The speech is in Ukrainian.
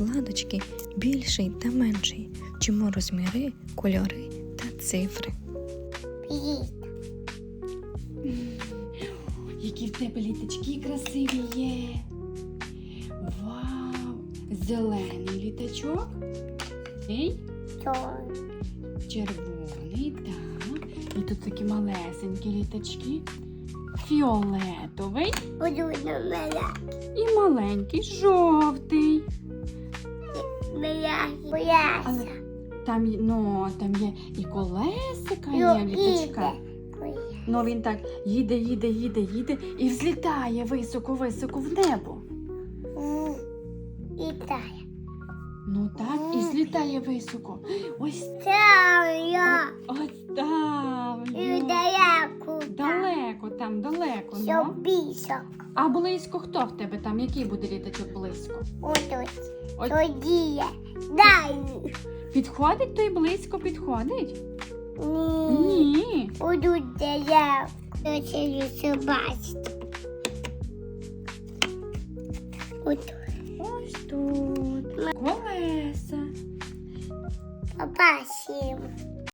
вкладочки більший та менший. Вчимо розміри, кольори та цифри. Привіт. Які в тебе літачки красиві є. Вау! Зелений літачок. Ей, червоний, так. І тут такі малесенькі літачки. Фіолетовий і маленький жовтий. Мене. Але там, є- ну, там є і колесика, Ну, є літочка. Ну він так їде, їде, їде, їде і взлітає високо-високо в небо. Літає. Ну так, і злітає високо. Ось Це я. ось Далеко Ну. бісок. А близько хто в тебе там? Який буде літачок близько? Отут. Ось Тоді є. Дай. підходить той близько підходить? Ні. Ні. Буду далеко. Я це бачити. Отут. Ось тут. Колеса. Побачимо.